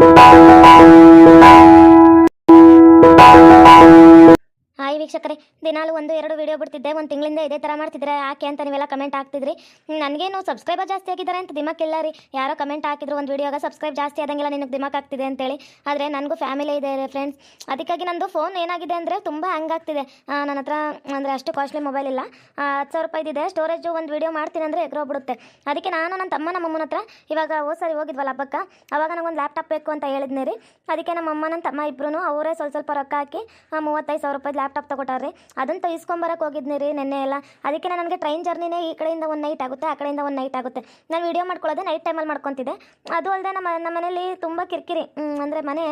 Thank you. ವೀಕ್ಷಕರೇ, ದಿನಾಲು ಒಂದು, ಎರಡು ವಿಡಿಯೋ ಬಿಡ್ತಿದ್ದೆ, ಒಂದು ತಿಂಗಳಿಂದ ಇದೇ ಥರ ಮಾಡ್ತಿದ್ರೆ ಯಾಕೆ ಅಂತ ನೀವೆಲ್ಲ ಕಮೆಂಟ್ ಹಾಕ್ತಿದ್ರಿ. ನನಗೇನು ಸಬ್ಸ್ಕ್ರೈಬರ್ ಜಾಸ್ತಿ ಆಗಿದ್ದಾರೆ ಅಂತ ದಿಮಾಕಿಲ್ಲ ರೀ. ಯಾರೋ ಕಮೆಂಟ್ ಹಾಕಿದ್ರು ಒಂದು ವಿಡಿಯೋಗೆ ಸಬ್ಸ್ಕ್ರೈಬ್ ಜಾಸ್ತಿ ಆದಂಗೆಲ್ಲ ನಿನಗೆ ದಿಮಾಕ್ ಆಗ್ತಿದೆ ಅಂತೇಳಿ. ಆದರೆ ನನಗೂ ಫ್ಯಾಮಿಲಿ ಇದೆ ಫ್ರೆಂಡ್ಸ್ ಅದಕ್ಕಾಗಿ ನಂದು ಫೋನ್ ಏನಾಗಿದೆ ಅಂದರೆ ತುಂಬ ಆಗ್ತಿದೆ. ನನ್ನ ಹತ್ರ ಅಂದರೆ ಅಷ್ಟು ಕಾಸ್ಟ್ಲಿ ಮೊಬೈಲ್ ಇಲ್ಲ. ಹತ್ತು ಸಾವಿರ ರೂಪಾಯಿದಿದೆ ಸ್ಟೋರೇಜು ಒಂದು ವಿಡಿಯೋ ಮಾಡ್ತೀನಿ ಅಂದರೆ ಎಗ್ರೋಗ್ಬಿಡುತ್ತೆ ಅದಕ್ಕೆ ನಾನು ನನ್ನ ತಮ್ಮ ನಮ್ಮ ಅಮ್ಮನ ಹತ್ರ ಇವಾಗ ಹೋದ್ ಸರಿ ಹೋಗಿದ್ವಲ್ಲ ಹಬ್ಬಕ್ಕೆ. ಅವಾಗ ನನಗೊಂದು ಲ್ಯಾಪ್ಟಾಪ್ ಬೇಕು ಅಂತ ಹೇಳಿದ್ನಿ ರೀ. ಅದಕ್ಕೆ ನಮ್ಮ ಅಮ್ಮ ನನ್ನ ತಮ್ಮ ಇಬ್ಬರು ಅವರೇ ಸ್ವಲ್ಪ ಸ್ವಲ್ಪ ರೊಕ್ಕ ಹಾಕಿ ಮೂವತ್ತೈದು ಸಾವಿರ ರೂಪಾಯಿ ಲ್ಯಾಪ್ಟಾಪ್ ತಗೊಟ್ಟಾರ್ರಿ ಅದನ್ನು ತೆಗಿಸ್ಕೊಂಬರಕ್ಕೆ ಹೋಗಿದ್ನಿ ರೀ ನೆನ್ನೆ ಎಲ್ಲ. ಅದಕ್ಕೆ ನನಗೆ ಟ್ರೈನ್ ಜರ್ನಿನೇ ಈ ಕಡೆಯಿಂದ ಒಂದು ನೈಟ್ ಆಗುತ್ತೆ, ಆ ಕಡೆಯಿಂದ ಒಂದು ನೈಟ್ ಆಗುತ್ತೆ. ನಾನು ವಿಡಿಯೋ ಮಾಡ್ಕೊಳ್ಳೋದೇ ನೈಟ್ ಟೈಮಲ್ಲಿ ಮಾಡ್ಕೊತಿದ್ದೆ. ಅದು ಅಲ್ಲದೆ ನಮ್ಮ ನಮ್ಮ ಮನೇಲಿ ತುಂಬ ಕಿರಿಕಿರಿ ಅಂದರೆ ಮನೆ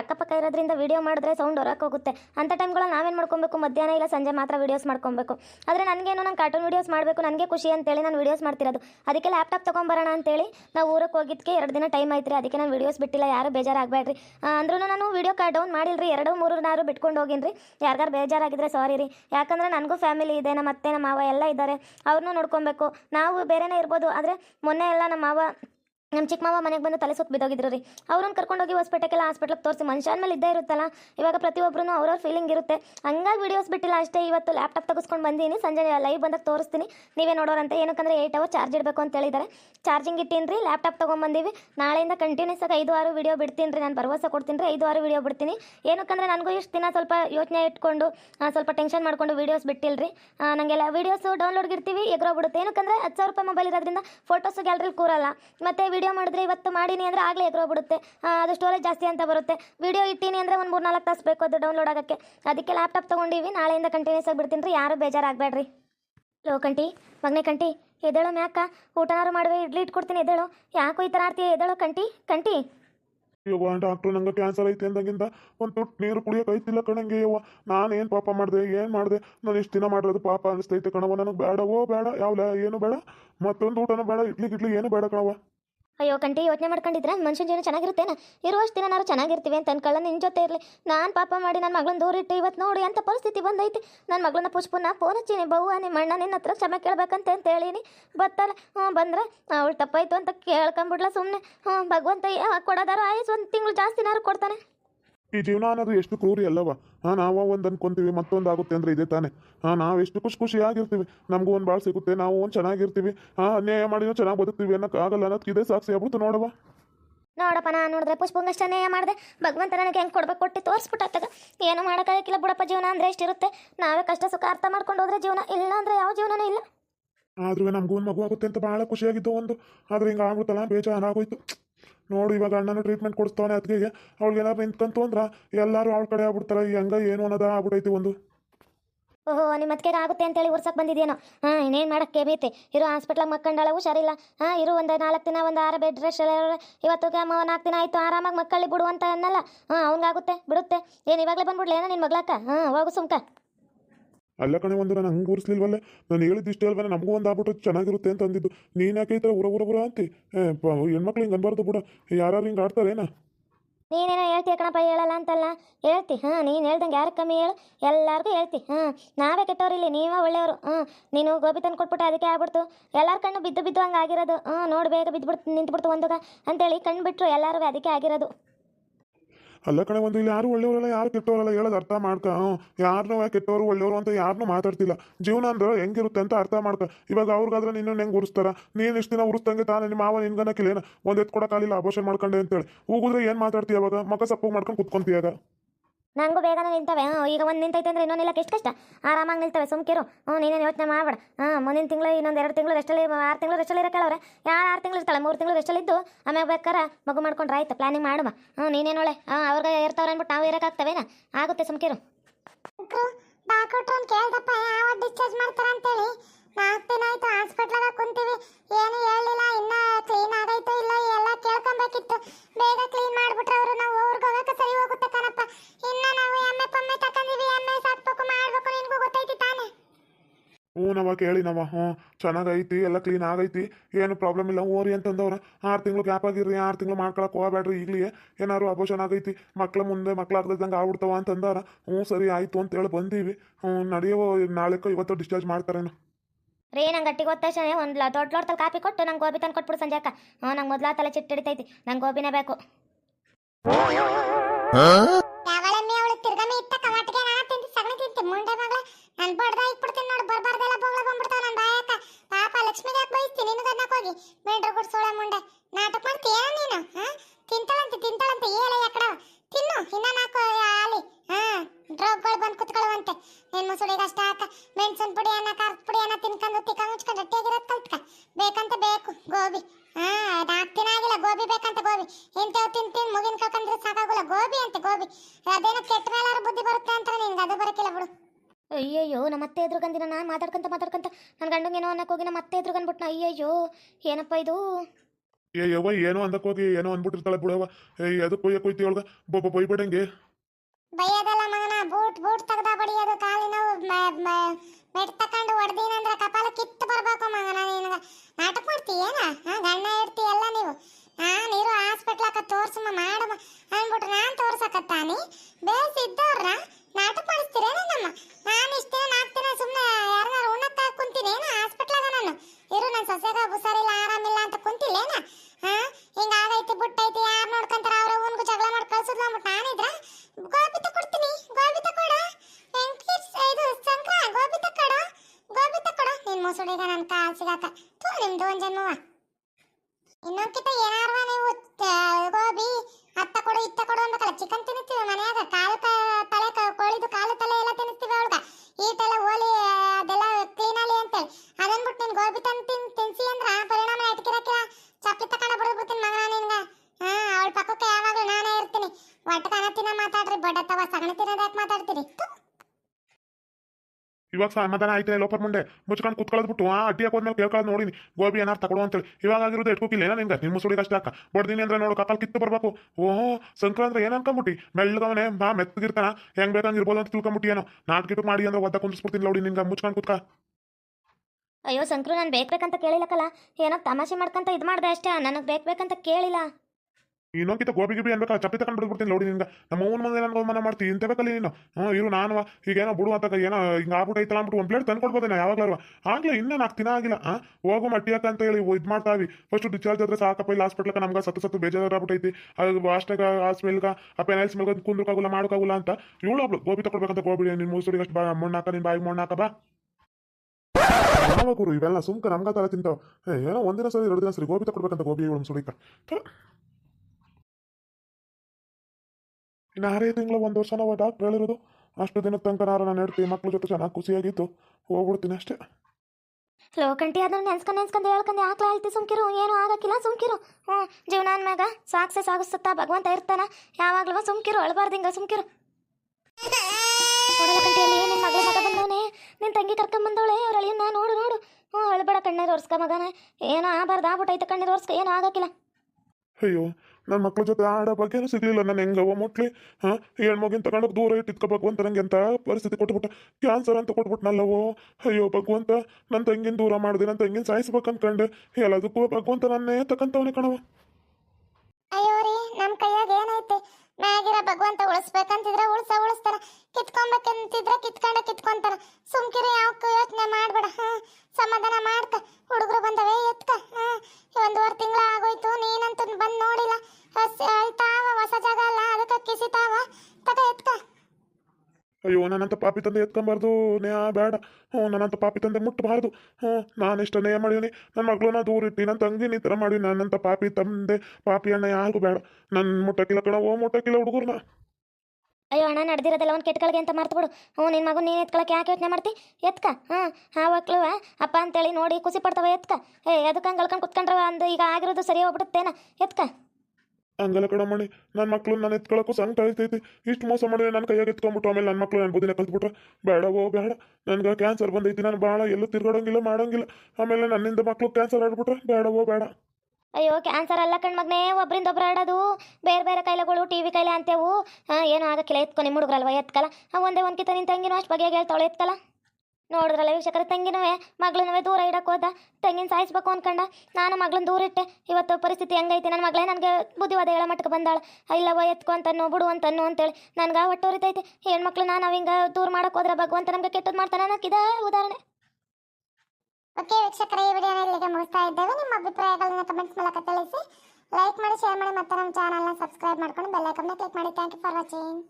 ಅಕ್ಕಪಕ್ಕ ಇರೋದ್ರಿಂದ ವಿಡಿಯೋ ಮಾಡಿದ್ರೆ ಸೌಂಡ್ ಹೊರಕ್ಕೆ ಹೋಗುತ್ತೆ. ಅಂಥ ಟೈಮ್ಗಳಲ್ಲಿ ನಾವೇನು ಮಾಡ್ಕೊಬೇಕು? ಮಧ್ಯಾಹ್ನ ಇಲ್ಲ ಸಂಜೆ ಮಾತ್ರ ವೀಡಿಯೋಸ್ ಮಾಡ್ಕೊಬೇಕು. ಆದರೆ ನನಗೇನು ನಾನು ಕಾರ್ಟೂನ್ ವೀಡಿಯೋಸ್ ಮಾಡಬೇಕು, ನನಗೆ ಖುಷಿ ಅಂತೇಳಿ ನಾನು ವೀಡಿಯೋಸ್ ಮಾಡ್ತಿರೋದು. ಅದಕ್ಕೆ ಲ್ಯಾಪ್ಟಾಪ್ ತೊಗೊಂಬರೋಣ ಅಂತೇಳಿ ನಾವು ಊರಕ್ಕೆ ಹೋಗಿದ್ದಕ್ಕೆ ಎರಡು ದಿನ ಟೈಮ್ ಐತ್ರಿ ಅದಕ್ಕೆ ನಾನು ವೀಡಿಯೋಸ್ ಬಿಟ್ಟಿಲ್ಲ, ಯಾರು ಬೇಜಾರಾಗಬೇಡ್ರಿ ಅಂದ್ರೂ ನಾನು ವೀಡಿಯೋ ಕಾರ್ಡ್ ಡೌನ್ ಮಾಡಿಲ್ರಿ. ಎರಡು, ಮೂರು ನಾರು ಬಿಟ್ಕೊಂಡು ಹೋಗಿನ್ರಿ. ಯಾರಿಗಾರು ಬೇಜಾರಾಗಿದ್ರೆ ಸಾರಿ ರೀ. ಯಾಕಂದ್ರೆ ನನಗೂ ಫ್ಯಾಮಿಲಿ ಇದೆ ನಮ್ಮ ಅತ್ತೆ ನಮ್ಮ ಮಾವ ಎಲ್ಲ ಇದ್ದಾರೆ. ಅವ್ರನ್ನೂ ನೋಡ್ಕೊಬೇಕು. ನಾವು ಬೇರೆನೇ ಇರ್ಬೋದು, ಆದರೆ ಮೊನ್ನೆ ಎಲ್ಲ ನಮ್ಮ ಮಾವ ನಮ್ಮ ಚಿಕ್ಕ ಮಾವ ಮನೆಗೆ ಬಂದು ತಲೆ ಸುತ್ತ ಬಿದ್ದೋಗಿದ್ರು ರೀ. ಅವ್ರನ್ನ ಕರ್ಕೊಂಡೋಗಿ ಹಾಸ್ಪಿಟಲ್ಗೆಲ್ಲ ಹಾಸ್ಪಿಟ್ಲಿಗೆ ತೋರಿಸಿ, ಮನುಷ್ಯನ ಮೇಲೆ ಇದ್ದೇ ಇರುತ್ತಲ್ಲ, ಇವಾಗ ಪ್ರತಿಯೊಬ್ಬರೂ ಅವ್ರವ್ರ ಫೀಲಿಂಗ್ ಇರುತ್ತೆ. ಹಂಗಾಗಿ ವೀಡಿಯೋಸ್ ಬಿಟ್ಟಿಲ್ಲ, ಅಷ್ಟೇ ಇವತ್ತು ಲ್ಯಾಪ್ಟಾಪ್ ತೆಗೆಸ್ಕೊಂಡು ಬಂದೀನಿ. ಸಂಜೆ ಲೈವ್ ಬಂದಾಗ ತೋರಿಸ್ತೀನಿ. ನೀವೇ ನೋಡೋರಂತೆ, ಏನಕ್ಕಂದ್ರೆ ಏಯ್ಟ್ ಅವರ್ ಚಾರ್ಜ್ ಇಡಬೇಕು ಅಂತ ಹೇಳಿದ್ದಾರೆ ಚಾರ್ಜಿಂಗ್ ಇಟ್ಟೀನಿ ರೀ ಲ್ಯಾಪ್ಟಾಪ್ ತೊಗೊಂಬಂದೀವಿ. ನಾಳೆಯಿಂದ ಕಂಟಿನ್ಯೂಸ್ ಆಗಿ ಐದು, ಆರು ವಿಡಿಯೋ ಬಿಡ್ತೀನಿ ರೀ. ನಾನು ಭರವಸೆ ಕೊಡ್ತೀನಿ ರೀ, ಐದು, ಆರು ವಿಡಿಯೋ ಬಿಡ್ತೀನಿ. ಏನಕ್ಕಂದ್ರೆ ನನಗೂ ಇಷ್ಟು ದಿನ ಸ್ವಲ್ಪ ಯೋಚನೆ ಇಟ್ಕೊಂಡು ಸ್ವಲ್ಪ ಟೆನ್ಷನ್ ಮಾಡ್ಕೊಂಡು ವೀಡಿಯೋಸ್ ಬಿಟ್ಟಿಲ್ಲ ರೀ. ನನಗೆಲ್ಲ ವೀಡಿಯೋಸು ಡೌನ್ಲೋಡ್ ಇರ್ತೀವಿ ಎಗ್ರೋಗ್ಬಿಡುತ್ತೆ ಏನಕ್ಕಂದ್ರೆ ಹತ್ತು ಸಾವಿರ ರೂಪಾಯಿ ಮೊಬೈಲ್ ಇರೋದ್ರಿಂದ ಫೋಟೋಸ್ ಗ್ಯಾಲರಿಲಿ ಕೂರಲ್ಲ. ಮತ್ತೆ ವಿಡಿಯೋ ಮಾಡಿದ್ರೆ ಇವತ್ತು ಮಾಡೀನಿ ಅಂದರೆ ಆಗಲೇ ಬಿಡುತ್ತೆ ಅದು ಸ್ಟೋರೇಜ್ ಜಾಸ್ತಿ ಅಂತ ಬರುತ್ತೆ. ವಿಡಿಯೋ ಇಟ್ಟೀನಿ ಅಂದರೆ ಒಂದು ಮೂರು ನಾಲ್ಕು ತಾಸು ಬೇಕು ಅದು ಡೌನ್ಲೋಡ್ ಆಗೋಕ್ಕೆ. ಅದಕ್ಕೆ ಲ್ಯಾಪ್ಟಾಪ್ ತೊಗೊಂಡಿವಿ. ನಾಳೆಯಿಂದ ಕಂಟಿನ್ಯೂಸ್ ಆಗಿ ಬಿಡ್ತೀನಿ ರೀ. ಯಾರು ಬೇಜಾರಾಗಬೇಡ್ರಿ. ಲೋ ಕಂಟಿ, ಮಗ್ನೆ ಕಂಟಿ, ಎದ್ದೇಳೋ ಮ್ಯಾಕ. ಊಟನಾರು ಮಾಡುವೆ, ಇಡ್ಲಿ ಇಟ್ಕೊಡ್ತೀನಿ, ಎದ್ದೇಳು. ಯಾಕೋ ಈ ಥರ ಆಡ್ತೀಯ, ಎದ್ದೇಳೋ ಕಂಟಿ ಕಂಟಿ. ಯವ್ವ ಡಾಕ್ಟ್ರು ನಂಗೆ ಕ್ಯಾನ್ಸರ್ ಐತೆ ಅಂದಾಗಿಂದ ಒಂದು ತುಟ್ಟು ನೀರು ಕುಡಿಯೋಕೆ ಐತಿಲ್ಲ ಕಣಂಗೆ ಯವ್ವ. ನಾನು ಏನು ಪಾಪ ಮಾಡಿದೆ, ಏನು ಮಾಡಿದೆ? ನಾನು ಇಷ್ಟು ದಿನ ಮಾಡಿರೋದು ಪಾಪ ಅನಿಸ್ತೈತೆ ಕಣವ ನನಗೆ ಬೇಡವೋ ಬೇಡ ಯಾವ ಏನು ಬೇಡ ಮತ್ತೊಂದು ಊಟನೂ ಬೇಡ ಇಡ್ಲಿ, ಗಿಡ್ಲಿ, ಏನು ಬೇಡ ಕಣವ ಅಯ್ಯೋ ಕಂಟಿ ಯೋಚನೆ ಮಾಡ್ಕೊಂಡಿದ್ರೆ ಮನುಷ್ಯನ ಜೀವನ ಚೆನ್ನಾಗಿರುತ್ತೇನ? ಇರುವಷ್ಟು ದಿನ ನಾವು ಚೆನ್ನಾಗಿರ್ತೀವಿ ಅಂತ ಅನ್ಕೊಳ್ಳ ನಿನ್ನ ಜೊತೆ ಇರಲಿ. ನಾನು ಪಾಪ ಮಾಡಿ ನನ್ನ ಮಗಳನ್ನ ದೂರ ಇಟ್ಟು ಇವತ್ತು ನೋಡಿ ಅಂತ ಪರಿಸ್ಥಿತಿ ಬಂದೈತಿ. ನನ್ನ ಮಗಳನ್ನ ಪುಷ್ಪನ ಫೋನ್ ಹಚ್ಚೀನಿ ಬವ್ವ ನಿಮ್ಮ ಅಣ್ಣ ನಿನ್ನ ಹತ್ರ ಕ್ಷಮೆ ಕೇಳ್ಬೇಕಂತ ಅಂತ ಹೇಳೀನಿ. ಬತ್ತಲ್ಲ ಹ್ಞೂ ಬಂದ್ರೆ ಅವಳು ತಪ್ಪಾಯ್ತು ಅಂತ ಕೇಳ್ಕೊಂಬಿಡ್ಲ ಸುಮ್ಮನೆ ಹ್ಞೂ ಭಗವಂತ ಕೊಡೋದಾರು ಆಯಸ್ ಒಂದು ತಿಂಗಳು ಜಾಸ್ತಿನಾರು ಕೊಡ್ತಾನೆ. ಈ ಜೀವನ ಅನ್ನೋದು ಎಷ್ಟು ಕ್ರೂರಿ ಅಲ್ಲವ? ಹಾಂ ನಾವು ಒಂದು ಅನ್ಕೊಂತೀವಿ ಮತ್ತೊಂದು ಆಗುತ್ತೆ ಅಂದ್ರೆ ಇದೇ ತಾನೆ. ಹಾಂ ನಾವು ಎಷ್ಟು ಖುಷಿ ಖುಷಿಯಾಗಿರ್ತೀವಿ. ನಮಗೂ ಒಂದು ಭಾಳ ಸಿಗುತ್ತೆ ನಾವು ಒಂದು ಚೆನ್ನಾಗಿರ್ತೀವಿ. ಹಾಂ ಅನ್ಯಾಯ ಮಾಡಿದ್ರೆ ಚೆನ್ನಾಗಿ ಬದುಕ್ತೀವಿ ಅನ್ನೋಕೆ ಆಗಲ್ಲ ಅನ್ನೋದು ಇದೇ ಸಾಕ್ಷಿ ಆಗ್ಬಿಡ್ತು ನೋಡವ ನೋಡಪ್ಪ ನಾನು ನೋಡಿದ್ರೆ ಪುಷ್ಪಂಗಷ್ಟೇ ಮಾಡಿದೆ. ಭಗವಂತ ನನಗೆ ಹೆಂಗೆ ಕೊಡ್ಬೇಕು ಕೊಟ್ಟು ತೋರಿಸ್ಬಿಟ್ಟಾಗ ಏನು ಮಾಡೋಕ್ಕಾಗಿಲ್ಲ ಬಿಡಪ್ಪ ಜೀವನ ಅಂದರೆ ಎಷ್ಟಿರುತ್ತೆ. ನಾವೇ ಕಷ್ಟ ಸುಖ ಅರ್ಥ ಮಾಡ್ಕೊಂಡು ಹೋದ್ರೆ ಜೀವನ ಇಲ್ಲ ಅಂದರೆ ಯಾವ ಜೀವನನೂ ಇಲ್ಲ. ಆದ್ರೂ ನಮಗೂ ಒಂದು ಮಗು ಆಗುತ್ತೆ ಅಂತ ಭಾಳ ಖುಷಿಯಾಗಿದ್ದು ಒಂದು. ಆದ್ರೆ ಹಿಂಗೆ ಆಗ್ಬಿಡ್ತಲ್ಲ ಬೇಜಾರಾಗೋಯ್ತು. ನೋಡು, ಇವಾಗ ಅಣ್ಣನ ಟ್ರೀಟ್ಮೆಂಟ್ ಕೊಡಿಸ್ತಾವನೆ ಅದಕ್ಕೆ ಅವ್ಳಿಗೆ ಏನಾರು ನಿಂತ್ಕಂತು ಅಂದ್ರೆ ಎಲ್ಲರೂ ಅವಳ ಕಡೆ ಆಗ್ಬಿಡ್ತಾರೆ. ಹೆಂಗ ಏನು ಅನ್ನೋದ ಆಗ್ಬಿಟ್ಟೈತಿ ಒಂದು. ಓಹೋ ನಿಮ್ಮ ಅದಕ್ಕೆ ಆಗುತ್ತೆ ಅಂತೇಳಿ ಉರ್ಸಕ್ಕೆ ಬಂದಿದ್ದೇನೋ ಹಾಂ, ಇನ್ನೇನು ಮಾಡಕ್ಕೆ ಬೀತಿ ಇರೋ ಹಾಸ್ಪಿಟ್ಲಾಗ ಮಕ್ಕಂಡಾಳ ಹುಷಾರಿಲ್ಲ. ಹಾಂ, ಇರು ಒಂದು ನಾಲ್ಕು ದಿನ, ಒಂದು ಆರು ಬೆಡ್ ರೆಸ್ಟ್ ಇವತ್ತು ನಾಲ್ಕು ದಿನ ಆಯಿತು, ಆರಾಮಾಗಿ ಮಕ್ಕಳಿಗೆ ಬಿಡು ಅಂತ ಅನ್ನಲ್ಲ. ಹಾಂ ಅವ್ನಿಗಾಗುತ್ತೆ ಬಿಡುತ್ತೆ. ಏನು ಇವಾಗಲೇ ಬಂದ್ಬಿಡ್ಲಿ ಏನೋ ನಿನ್ನ ಮಗ್ಳಕ್ಕ? ಹಾಂ, ಹೋಗು ಸುಮ್ಕ. ಅಲ್ಲ ಕಣೆ ಒಂದು ನಾನು ಹಂಗೆ ನಾನು ಹೇಳಿದ್ದು ಇಷ್ಟೇ ಅಲ್ವಲ್ಲ ನಮಗೂ ಒಂದು ಆಗ್ಬಿಟ್ಟು ಚೆನ್ನಾಗಿರುತ್ತೆ ಅಂತ ಅಂದಿದ್ದು. ನೀನು ಯಾಕೆ ಈ ಥರ ಉರ ಉರ ಉರ ಅಂತಿ? ಹೆಣ್ಮಕ್ಳು ಹಿಂಗೆ ಅನ್ಬಾರ್ದು ಬಿಡು. ಯಾರು ಹಿಂಗೆ ಆಡ್ತಾರೇನ ನೀನೇನೋ ಹೇಳ್ತೀಯ ಕಣಪ್ಪ, ಹೇಳಲ್ಲ ಅಂತಲ್ಲ. ಹೇಳ್ತಿ, ಹಾಂ, ನೀನು ಹೇಳ್ದಂಗೆ ಯಾರು ಕಮ್ಮಿ ಹೇಳು. ಎಲ್ಲರಿಗೂ ಹೇಳ್ತಿ, ಹಾಂ. ನಾವೇ ಕೆಟ್ಟವ್ರು ಇಲ್ಲಿ, ನೀವೇ ಒಳ್ಳೆಯವರು, ಹಾಂ. ನೀನು ಗೋಬಿ ತಂದು ಕೊಟ್ಬಿಟ್ಟು ಅದಕ್ಕೆ ಆಗ್ಬಿಡ್ತು. ಎಲ್ಲರ ಕಣ್ಣು ಬಿದ್ದು ಬಿದ್ದು ಹಂಗೆ ಆಗಿರೋದು, ಹಾಂ. ನೋಡಿ, ಬೇಗ ಬಿದ್ದುಬಿಡ್ತು, ನಿಂತ್ಬಿಡ್ತು ಒಂದುಗ ಅಂತೇಳಿ ಕಣ್ಣು ಬಿಟ್ಟರು ಎಲ್ಲರೂ ಅದಕ್ಕೆ ಆಗಿರೋದು. ಅಲ್ಲ ಕಡೆ ಒಂದು ಇಲ್ಲಿ ಯಾರು ಒಳ್ಳೆಯವರಲ್ಲ, ಯಾರು ಕೆಟ್ಟವರಲ್ಲ ಹೇಳೋದು ಅರ್ಥ ಮಾಡ್ಕ. ಯಾರನ್ನೂ ಕೆಟ್ಟವರು, ಒಳ್ಳೆಯವರು ಅಂತ ಯಾರನ್ನೂ ಮಾತಾಡ್ತಿಲ್ಲ. ಜೀವನ ಅಂದ್ರೆ ಹೆಂಗಿರುತ್ತೆ ಅಂತ ಅರ್ಥ ಮಾಡ್ಕ. ಇವಾಗ ಅವ್ರಿಗಾದ್ರೆ ನಿನ್ನ ಹೆಂಗೆ ಉರಿಸ್ತಾರ? ನೀನು ಇಷ್ಟು ದಿನ ಉರಿಸ್ದಂಗೆ ತಾನೇ ನಿಮ್ಮ ಮಾವ ನಿನ್ಗನಕ್ಕಿಲ್ಲ ಒಂದು ಎತ್ಕೊಡಕ್ಕಾಗಲಿಲ್ಲ ಅಬೋಷನ್ ಮಾಡ್ಕೊಂಡೆ ಅಂತೇಳಿ. ಹೋಗಿದ್ರೆ ಏನು ಮಾತಾಡ್ತೀಯ ಅವಾಗ? ಮಗ ಸಪ್ಪು ಮಾಡ್ಕೊಂಡು ಕುತ್ಕೊಂತೀಯಾಗ ನಂಗೂ ಬೇಗನೆ ನಿಲ್ತವೆ. ಹ್ಞೂ ಈಗ ಒಂದು ನಿಂತೈತೆ ಅಂದ್ರೆ ಇನ್ನೊಂದು ನಿಲ್ಲಕ್ಕೆ ಎಷ್ಟು ಕಷ್ಟ? ಆರಾಮಾಗಿ ನಿಲ್ತವೆ ಸುಮ್ಕಿರು ಹ್ಞೂ ನೀನೇನು ಯೋಚನೆ ಮಾಡಬೇಡ. ಹಾಂ ಮುಂದಿನ ತಿಂಗಳು ಇನ್ನೊಂದು ಎರಡು ತಿಂಗಳು ರೆಸ್ಟಲ್ಲಿ ಆರು ತಿಂಗಳು ರೆಸ್ಟಲ್ಲಿ ಇರಕ್ಕಲ್ಲವ್ರೆ ಯಾರು ಆರು ತಿಂಗಳು ಇರ್ತಾಳೆ? ಮೂರು ತಿಂಗಳು ರೆಸ್ಟಲ್ಲಿ ಇದ್ದು ಆಮೇಲೆ ಬೇಕಾರೆ ಮಗು ಮಾಡ್ಕೊಂಡ್ರೆ ಆಯ್ತು ಪ್ಲಾನಿಂಗ್ ಮಾಡುವ ಹ್ಞೂ ನೀನೇನು ಒಳ್ಳೆ? ಹಾಂ ಅವ್ರಿಗೆ ಇರ್ತಾವ್ರೆ ಅಂದ್ಬಿಟ್ಟು ನಾವು ಇರೋಕ್ಕಾಗ್ತವೇನ ಆಗುತ್ತೆ ಸುಮ್ಕಿರು ಡಾಕ್ಟ್ರು ಕೇಳ್ದಪ್ಪ ಯಾವ ಡಿಸ್ಚಾರ್ಜ್ ಮಾಡ್ತಾರೆ ಅಂತೇಳಿ ನಾಲ್ಕು ದಿನ ಆಯ್ತು ಹ್ಞೂ ನವ ಕೇಳಿ ನವ ಹ್ಞೂ ಚೆನ್ನಾಗೈತಿ ಎಲ್ಲ ಕ್ಲೀನ್ ಆಗೈತಿ ಏನು ಪ್ರಾಬ್ಲಮ್ ಇಲ್ಲ ಓರಿ ಅಂತಂದವ್ರ ಆರು ತಿಂಗಳು ಗ್ಯಾಪ್ ಆಗಿರ್ರಿ ಆರು ತಿಂಗಳು ಮಾಡ್ಕೊಳಕ್ಕೆ ಹೋಗಬೇಡ್ರಿ ಈಗಲೇ ಏನಾರು ಅಬೋಷನ್ ಆಗೈತಿ ಮಕ್ಳ ಮುಂದೆ ಮಕ್ಳು ಆಗ್ದಂಗೆ ಆಗ್ಬಿಡ್ತಾವ ಅಂತಂದಾರ ಹ್ಞೂ ಸರಿ ಆಯಿತು ಅಂತೇಳಿ ಬಂದೀವಿ ಹ್ಞೂ ನಡೆಯೋ ನಾಳೆಕ್ಕೋ ಇವತ್ತು ಡಿಸ್ಚಾರ್ಜ್ ಮಾಡ್ತಾರೇನು. ರೇ ನಂಗೆ ಗಟ್ಟಿಗೆ ಹೋದ ತಕ್ಷಣ ಒಂದು ದೊಡ್ಡ ಲೋಟದಲ್ಲಿ ಕಾಪಿ ಕೊಟ್ಟು ನಂಗೆ ಗೋಬಿ ತಂದು ಕೊಟ್ಬಿಡು ಸಂಜಾಕ. ಹ್ಞೂ ನಂಗೆ ಮೊದಲ ತಲೆ ಚಿಟ್ಟಿಡಿತೈತಿ ನಂಗೆ ಗೋಬಿನೇ ಬೇಕು ಯಾವಳಮ್ಮೆ ಅವಳು ತಿರ್ಗಮಿ ಇತ್ತ ಕವಾಟಿಗೆ ನಾ ತಿಂತಿ ಸಗಣಿ ತಿಂತಿ ಮುಂಡೆ ಮಗಳ ನನ್ ಬಡ್ದ ಇಟ್ಬಿಡ್ತೀನಿ ನೋಡು ಬರ್ಬಾರ್ದೆಲ್ಲ ಬೊಗಳ ಬಂದ್ಬಿಡ್ತಾವ ನನ್ ಬಾಯಕ್ಕ ಪಾಪ ಲಕ್ಷ್ಮಿಗೆ ಯಾಕೆ ಬಯಸ್ತೀನಿ ನೀನು ಗದ್ನಕ್ ಹೋಗಿ ಮೇಂಡ್ರ ಗುಡ್ಸೋಳ ಮುಂಡೆ ನಾಟಕ ಮಾಡ್ತೀಯ ನೀನು ಹಾ ತಿಂತಾಳಂತೆ ತಿಂತಾಳಂತೆ ಏಲ ಯಾಕಡ ತಿನ್ನು ಇನ್ನ ನಾಲ್ಕು ಆಲಿ ಹಾ ಡ್ರಗ್ಗಳು ಬಂದು ಕುತ್ಕೊಳ್ಳುವಂತೆ ನಿನ್ ಹಾಕ ಮೆಣಸಿನ ಪುಡಿ ಅನ್ನ ಖಾರದ ಪುಡಿ ಅನ್ನ ತಿನ್ಕೊಂಡು ತಿಕ್ಕ ಮುಚ್ಕೊಂಡು ರೊಟ್ಟಿಯಾಗಿರೋದು ಕಲ್ತ್ಕ. ಬೇಕಂತ ಬೇಕು ಗೋಬಿ. ಹಾ ನಾಲ್ಕು ದಿನ ಆಗಿಲ್ಲ ಗೋಬಿ ಬೇಕಂತ ಗೋಬಿ. ಇಂಥವು ತಿನ್ ತಿನ್ ಮುಗಿನ ಕಳ್ಕೊಂಡ್ರೆ ಸಾಕಾಗಲ್ಲ ಗೋಬಿ ಅಂತ ಗೋಬಿ. ಅದೇನೋ ಕೆಟ್ಟ ಮೇಲಾರು ಬುದ್ಧಿ ಬರುತ್ತೆ ಅಂತ ನಿನ್ಗೆ ಅದು ಬರಕಿಲ್ಲ ಬಿಡು. ಅಯ್ಯಯ್ಯೋ ನಮ್ಮ ಅತ್ತೆ ಎದುರುಗಂದಿನ ನಾನು ಮಾತಾಡ್ಕೊಂತ ಮಾತಾಡ್ಕೊಂತ ನನ್ನ ಗಂಡಂಗೆ ಏನೋ ಅನ್ನಕ್ಕೆ ಹೋಗಿ ನಮ್ಮ ಅತ್ತೆ ಎದುರುಗಂದ್ಬಿಟ್ನ ಅಯ್ಯಯ್ಯೋ ಏನಪ್ಪ ಇದು? ಏ ಯವ್ವ ಏನೋ ಅಂದಕ್ಕೋಗಿ ಏನೋ ಅಂದ್ಬಿಟ್ಟಿರ್ತಾಳೆ ಬಿಡವ ಏಯ್ ಅದಕ್ಕೆ ಕೊಯ್ಯ ಹೋಯ್ತಿ ಹೇಳ್ದ ಬೊಬ್ಬ ಬೈಬೇಡಂಗೆ ಬೈಯೋದಲ್ಲ ಮಗನ, ಬೂಟ್ ಬೂಟ್ ತೆಗ್ದ ಬಡಿಯೋದು ಕಾಲಿನ ಮೆಟ್ ತಕೊಂಡು ಹೊಡೆದೀನಂದ್ರೆ ಕಪಾಲ ಕಿತ್ತು ಬರ್ಬೇಕು ಮಗನ ನೀನು ನಾಟಕ ಮಾಡ್ತೀಯೇನ ಹಾ ಗಣ್ಣ ಇಡ್ತೀಯಲ್ಲ ನೀವು. ನಾನು ಇರೋ ಹಾಸ್ಪಿಟ್ಲಾಕ ತೋರ್ಸಮ್ಮ, ಮಾಡಮ್ಮ. ಅಂದ್ಬಿಟ್ರೆ ನಾನು ತೋರ್ಸಕತ್ತಾನಿ. ಬೇಸ್ ಇದ್ದವ್ರ ನಾಟಕ ಮಾಡಿಸ್ತೀರೇನ ನಮ್ಮ ನಾನು ಇಷ್ಟ ದಿನ ನಾಲ್ಕು ದಿನ ಸುಮ್ಮನೆ ಯಾರನ್ನಾರು ಉಣ್ಣಕ್ಕ ಕುಂತೀನೇನ ಹಾಸ್ಪಿಟ್ಲಾಗ ನಾನು ಇರು ನನ್ನ ಸೊಸೆಗ ಹುಷಾರಿಲ್ಲ ಆರಾಮಿಲ್ಲ ಅಂತ ಕುಂತಿಲ್ಲೇನ ಹಾ ಹಿಂಗಾಗೈತಿ ಬುಟ್ಟೈತಿ ಯಾರು ನೋಡ್ಕೊಂತಾರ ಅವ್ರ ಊನ್ಗೂ ಜಗಳ ಮಾಡಿ ಕಳ್ಸುದ್ಲ ಅಂದ್ಬಿಟ್ಟು ನಾನಿದ್ರ ಗೋಬಿ ತಕೊಡ್ತೀನಿ ಗೋಬಿ ತಕೊಡ ವೆಂಕಟೇಶ್ ಇದು ಶಂಕರ ಗೋಬಿ ತಕೊಡು ಗೋಬಿ ತಕೊಡು ಮುಸುಡಿಗ ನನ್ನ ಕಾಲ್ ಸಿಗಾಕ ಥೂ ನಿಮ್ದು ಒಂದ್ ಜನ್ಮವ. ಇನ್ನೊಂದ್ಕಿತ ಏನಾರ್ವ ನೀವು ಗೋಬಿ, ಅತ್ತ ಕೊಡು, ಇತ್ತ ಕೊಡು ಅಂದಕಲ್ಲ ಚಿಕನ್ ತಿನ್ನಿಸ್ತೀವಿ ಮನ್ಯಾಗ ಕಾಲು ಕ- ತಲೆ ಕ- ಕೋಳಿದು ಕಾಲು ತಲೆ ಎಲ್ಲ ತಿನ್ನಿಸ್ತೀವಿ ಅವಳ್ಗ ಈಟೆಲ್ಲ ಓಲಿ ಅದೆಲ್ಲ ಕ್ಲೀನ್ ಆಲಿ ಅಂತೇಳಿ ಅದನ್ ಬಿಟ್ಟು ನೀನ್ ಗೋಬಿ ತಂದು ತಿನ್ ತಿನ್ಸಿ ಅಂದ್ರ ಪರಿಣಾಮ ಇಟ್ಕಿರಕ್ಕಿಲ್ಲ ಚಪ್ಪಲಿ ತಕೊಂಡ ಬಿಡದ್ ಬಿಡ್ತೀನಿ ಮಗನ ನಿನ್ಗ ಹಾ ಅವಳ ಪಕ್ಕಕ್ಕೆ ಯಾವಾಗ್ಲೂ ನಾನೇ ಇರ್ತೀನಿ ಒಟ್ಟ ಕನ ತಿನ್ನ ಮಾತಾಡ್ರಿ ಬಡತ್ತವ ಸಗಣಿ ತಿನ್ನೋದ್ ಯಾಕೆ ಮಾತಾಡ್ತೀರಿ ಥು. ಇವಾಗ ಸಮಾಧಾನ ಆಯ್ತು ಲೋಪರ್ ಮುಂಡೆ ಮುಚ್ಕೊಂಡು ಕುತ್ಕೊಳ್ಳೋದು ಬಿಟ್ಟು, ಆ ಅಡ್ಡಿ ಹಾಕೋದ್ಮೇಲೆ ಕೇಳ್ಕೊಳ್ಳೋದು ನೋಡಿನಿ. ಗೋಬಿ ಏನಾರು ತಗೊಳ್ಳೋ ಅಂತೇಳಿ. ಇವಾಗ ಆಗಿರೋದು ಎಟ್ಕೋಕಿಲ್ಲ ಏನೋ ನಿಂಗೆ? ನಿಮ್ಮ ಮುಸುಳಿಗೆ ಅಷ್ಟೇ ಹಾಕ. ಬಡ್ದಿನಿ ಅಂದ್ರೆ ನೋಡು, ಕಪಾಲ್ ಕಿತ್ತು ಬರ್ಬೇಕು. ಓಹ್, ಸಂಕ್ರಾಂತಿ ಏನು ಅನ್ಕೊಂಬಿಟ್ಟಿ? ಮೆಳ್ಳಗವನೆ ಬಾ, ಮೆತ್ತಗಿರ್ತಾನ. ಹೆಂಗ್ ಬೇಕಂಗ್ ಇರ್ಬೋದು ಅಂತ ತಿಳ್ಕೊಂಬಿಟ್ಟಿ ಏನೋ. ನಾಟಕ ಮಾಡಿ ಅಂದ್ರೆ ಒದ್ದ ಕುಂದಿಸ್ಬಿಡ್ತೀನಿ ನೋಡಿ ನಿಂಗೆ ಮುಚ್ಕೊಂಡು ಕುತ್ಕ. ಅಯ್ಯೋ, ಸಂಕ್ರು, ನಾನು ಬೇಕು ಬೇಕಂತ ಕೇಳಿಲ್ಲಕ್ಕಲ್ಲ ಏನೋ ತಮಾಷೆ ಮಾಡ್ಕಂತ ಇದು ಮಾಡ್ದೆ ಅಷ್ಟೇ. ನನಗೆ ಬೇಕು ಬೇಕಂತ ಕೇಳಿಲ್ಲ. ಇನ್ನೊಂಕಿತ ಗೋಬಿ ಗಿಬಿ ಅನ್ಬೇಕಾ? ಚಪ್ಪಿ ತಗೊಂಡ್ ಬಿಡ್ಬಿಡ್ತೀನಿ ನೋಡಿ ನಿಂಗೆ ನಮ್ಮ ಅವ್ನ ಮುಂದೆ ನನಗೆ ಮನ ಮಾಡ್ತೀನಿ ಇಂತ ಬೇಕಲ್ಲ ನೀನು. ಹ್ಞೂ ಇರು ನಾನು ಈಗೇನೋ ಬಿಡು ಅಂತ ಏನೋ ಹಿಂಗೆ ಆಗ್ಬಿಟ್ಟೈತಲ್ಲ ಅಂದ್ಬಿಟ್ಟು ಒಂದು ಪ್ಲೇಟ್ ತಂದ್ಕೊಡ್ಬೋದು ನಾ ಯಾವಾಗ್ಲಾರು ಆಗ್ಲೇ ಇನ್ನೂ ನಾಲ್ಕು ದಿನ ಆಗಿಲ್ಲ. ಹಾಂ, ಹೋಗು ಮಟ್ಟಿಯಕ್ಕ ಅಂತ ಹೇಳಿ ಇದು ಮಾಡ್ತಾವಿ. ಫಸ್ಟ್ ಡಿಸ್ಚಾರ್ಜ್ ಆದ್ರೆ ಸಾಕಪ್ಪ, ಇಲ್ಲಿ ಹಾಸ್ಪಿಟ್ಲಕ್ಕೆ ನಮ್ಗೆ ಸತ್ತು ಸತ್ತು ಬೇಜಾರಾಗ್ಬಿಟ್ಟೈತಿ. ಅದು ಅಷ್ಟಾಗ ಆ ಸ್ಮೆಲ್ಗ ಆ ಪೆನಲ್ಸ್ ಮೇಲೆ ಕುಂದ್ರಕ್ಕಾಗಲ್ಲ, ಮಾಡೋಕ್ಕಾಗಲ್ಲ ಅಂತ ಇವಳು ಒಬ್ಳು. ಗೋಬಿ ತಗೊಳ್ಬೇಕಂತ ಗೋಬಿ ನಿನ್ನ ಮೂಸುಡಿಗೆ ಅಷ್ಟು ಬಾ ಮಣ್ಣಾಕ ನಿನ್ನ ಬಾಯಿಗೆ ಮಣ್ಣಾಕ ಬಾ. ಗುರು, ಇವೆಲ್ಲ ಸುಮ್ಕ ನಮ್ಗ ತರ ತಿಂತಾವ. ಏನೋ ಒಂದಿನ ಸರಿ, ಎರಡು ದಿನ ಸರಿ ಗೋಬಿ ತಗೊಳ್ಬೇಕಂತ ಗೋಬಿ ಇವಳು ಸುಡಿಕ ಇನ್ನು ಆರೇ ತಿಂಗಳ ಒಂದು ವರ್ಷ ನಾವು ಡಾಕ್ಟ್ರ್ ಹೇಳಿರೋದು. ಅಷ್ಟು ದಿನದ ತನಕ ನಾನು ನಾನು ಹೇಳ್ತೀನಿ ಮಕ್ಳ ಜೊತೆ ಚೆನ್ನಾಗಿ ಖುಷಿಯಾಗಿತ್ತು ಹೋಗ್ಬಿಡ್ತೀನಿ ಅಷ್ಟೇ. ಲೋಕಂಟಿ ಅದನ್ನ ನೆನ್ಸ್ಕೊಂಡು ನೆನ್ಸ್ಕೊಂಡು ಹೇಳ್ಕೊಂಡು ಯಾಕೆ ಹೇಳ್ತಿ ಸುಮ್ಕಿರು ಏನು ಆಗಕ್ಕಿಲ್ಲ ಸುಮ್ಕಿರು. ಹ್ಞೂ ಜೀವನ ಅಂದ್ಮ್ಯಾಗ ಸಾಕ್ಸೆ ಸಾಗಿಸುತ್ತಾ ಭಗವಂತ ಇರ್ತಾನ ಯಾವಾಗ್ಲೂ ಸುಮ್ಕಿರು ಅಳಬಾರ್ದು ಹಿಂಗ ಸುಮ್ಕಿರು. ನೋಡಲ್ಲ ಕಂಟಿಯಲ್ಲಿ ನಿನ್ನ ಮಗಳ ಮಗ ಬಂದವನೇ ನಿನ್ನ ತಂಗಿ ಕರ್ಕೊಂಡ್ ಬಂದವಳೆ ಅವ್ರ ಅಳಿಯನ್ನ ನೋಡು ನೋಡು. ಹ್ಞೂ ಅಳಬೇಡ ಕಣ್ಣೀರು ಒರ್ಸ್ಕ ಮಗನೇ ಏನೋ ಆಬಾರ್ದು ಆಗ್ಬಿಟ್ಟೈತೆ ಕಣ್ಣೀರು ಒರ್ಸ್ಕ ಏನೋ ಆಗಕ್ಕಿಲ್ಲ. ಅಯ್ಯೋ ನನ್ನ ಮಕ್ಳ ಜೊತೆ ಆಡೋ ಬಗ್ಗೆನೂ ಸಿಗ್ಲಿಲ್ಲ. ನಾನು ಹೆಂಗವ ಮೊಟ್ಲಿ, ಹಾಂ, ಹೆಣ್ಮಗಿನ ತಗೊಂಡು ದೂರ ಇಟ್ಟಿದ್ಕೊ ಭಗವಂತ ನಂಗೆ ಅಂತ ಪರಿಸ್ಥಿತಿ ಕೊಟ್ಬಿಟ್ಟ. ಕ್ಯಾನ್ಸರ್ ಅಂತ ಕೊಟ್ಬಿಟ್ನಲ್ಲವೋ ಅಯ್ಯೋ ಭಗವಂತ ನನ್ನ ತಂಗಿನ ದೂರ ಮಾಡಿದೆ ನನ್ನ ತಂಗಿನ ಸಾಯಿಸ್ಬೇಕು ಅನ್ಕೊಂಡೆ ಎಲ್ಲದಕ್ಕೂ ಭಗವಂತ ನನ್ನೇ ತಕ್ಕಂತವನೇ ಕಣವ ಅಯ್ಯೋ ರೀ ನಮ್ಮ ಕೈಯಾಗ ಏನೈತೆ ಭಗವಂತ ಉಳಿಸ್ಬೇಕಂತಿದ್ರೆ ಉಳಿಸ ಉಳಿಸ್ತಾರ ಅಯ್ಯೋ ನನ್ನಂತ ಪಾಪಿ ತಂದೆ ಎತ್ಕೊಂಬಾರ್ದು. ನೇ ಬೇಡ. ಹ್ಞೂ, ನನ್ನಂತ ಪಾಪಿ ತಂದೆ ಮುಟ್ಟಬಾರ್ದು ಹ್ಞೂ, ನಾನು ಇಷ್ಟ ನೇ ಮಾಡೀನಿ ನನ್ನ ಮಗಳನ್ನ ದೂರ ಇಟ್ಟು ನನ್ನ ತಂಗಿನ ಈ ಥರ ಮಾಡಿ, ನನ್ನಂತ ಪಾಪಿ ತಂದೆ, ಪಾಪಿ ಅಣ್ಣ ಯಾರಿಗೂ ಬೇಡ. ನನ್ನ ಮುಟ್ಟಕ್ಕಿಲ್ಲ ಕಣ, ಓ ಮುಟ್ಟಕ್ಕಿಲ್ಲ ಹುಡುಗರ್ನ. ಅಯ್ಯೋ, ಅಣ್ಣ, ನಡೆದಿರೋದೆಲ್ಲ, ಒಂದು ಕೆಟ್ಟಕಳಿಗೆ ಅಂತ ಬಿಡು ಹ್ಞೂ ನಿನ್ನ ಮಗು ನೀನು ಎತ್ಕೊಳಕ್ಕೆ ಯಾಕೆ ಯೋಚನೆ ಮಾಡ್ತಿ? ಎತ್ಕ? ಹಾಂ ಆ ಮಕ್ಳು ಅಪ್ಪ ಅಂತೇಳಿ ನೋಡಿ, ಖುಷಿ ಪಡ್ತಾವ, ಎತ್ಕ? ಏ ಅದಕ್ಕೆ ಹಂಗೆ ಕಳ್ಕೊಂಡು ಕುತ್ಕೊಂಡ್ರವ ಅಂದು ಈಗ ಆಗಿರೋದು ಸರಿ ಹೋಗ್ಬಿಡುತ್ತೇನ? ಎತ್ಕ? ಹಂಗಲ್ಲ ಮಾಡಿ ನನ್ನ ಮಕ್ಳು ನಾನು ಎತ್ಕೊಳ್ಳೋಕ್ಕೂ ಸಂಕಟ ಆಯ್ತೈತಿ ಇಷ್ಟು ಮೋಸ ಮಾಡಿದ್ರೆ ನನ್ನ ಕೈಯಾಗ ಎತ್ಕೊಂಡ್ಬಿಟ್ಟು ಆಮೇಲೆ ನನ್ನ ಮಕ್ಳು ನನ್ನ ಬುದ್ಧಿನ ಕಲ್ತ್ಬಿಟ್ರೆ. ಬೇಡವೋ ಬೇಡ. ನನಗೆ ಕ್ಯಾನ್ಸರ್ ಬಂದೈತಿ, ನಾನು ಭಾಳ ಎಲ್ಲೂ ತಿರ್ಗಾಡೋಂಗಿಲ್ಲ, ಮಾಡೋಂಗಿಲ್ಲ. ಆಮೇಲೆ ನನ್ನಿಂದ ಮಕ್ಳು ಕ್ಯಾನ್ಸರ್ ಆಡ್ಬಿಟ್ರೆ ಬೇಡವೋ ಬೇಡ. ಅಯ್ಯೋ ಕ್ಯಾನ್ಸರ್ ಅಲ್ಲ ಕಣ್ಮಗ್ನೇ ಒಬ್ರಿಂದ ಒಬ್ರು ಆಡೋದು. ಬೇರೆ ಬೇರೆ ಕಾಯಿಲೆಗಳು, ಟಿ ವಿ ಕಾಯಿಲೆ ಅಂತೇವು. ಏನೋ ಆಗಕ್ಕಿಲ್ಲ, ಎತ್ಕೊ, ನಿಮ್ಮ ಹುಡುಗ್ರಲ್ವ, ಎತ್ಕಲ್ಲ. ಒಂದೇ ಒಂದು ಕಿತ್ತ ನಿನ್ನ ತಂಗಿನೂ ಅಷ್ಟು ಬಗೆಯಾಗಿ ಹೇಳ್ತಾಳೆ ಎತ್ಕಲ್ಲ ನೋಡಿದ್ರಲ್ಲ ವೀಕ್ಷಕರ, ತಂಗಿನವೇ, ಮಗಳನ್ನವೇ ದೂರ ಇಡಕ್ಕೆ ಹೋದ. ತಂಗಿನ ಸಾಯಿಸ್ಬೇಕು ಅನ್ಕಂಡ, ನಾನು ಮಗಳನ್ನ ದೂರ ಇಟ್ಟೆ. ಇವತ್ತು ಪರಿಸ್ಥಿತಿ ಹೆಂಗೈತಿ? ನನ್ನ ಮಗಳೇ ನನಗೆ ಬುದ್ಧಿವಾದ ಹೇಳ ಮಟ್ಟಕ್ಕೆ ಬಂದಾಳ. ಇಲ್ಲವ ಎತ್ಕೊ ಅಂತನೋ ಬಿಡು ಅಂತನು ಅಂತೇಳಿ ನನಗೆ ಹೊಟ್ಟೋರಿತೈತಿ ಹೆಣ್ಮಕ್ಳು ನಾನು ಹಿಂಗೆ ದೂರ ಮಾಡೋಕೆ ಹೋದ್ರೆ ಭಗವಂತ ನಮಗೆ ಕೆಟ್ಟದ್ದು ಮಾಡ್ತಾನೆ ಅನ್ನೋಕ್ಕಿದ ಉದಾಹರಣೆ. ಓಕೆ ವೀಕ್ಷಕರ, ಈ ವಿಡಿಯೋನ ಇಲ್ಲಿಗೆ ಮುಗಿಸ್ತಾ ಇದ್ದೇವೆ. ನಿಮ್ಮ ಅಭಿಪ್ರಾಯಗಳನ್ನ ಕಮೆಂಟ್ಸ್ ಮೂಲಕ ತಿಳಿಸಿ. ಲೈಕ್ ಮಾಡಿ ಶೇರ್ ಮಾಡಿ ಮತ್ತೆ ನಮ್ಮ ಚಾನಲ್ನ ಸಬ್ಸ್ಕ್ರೈಬ್ ಮಾಡ್ಕೊಂಡು ಬೆಲ್ ಐಕನ್ನ ಕ್ಲಿಕ್ ಮಾಡಿ. Thank you for watching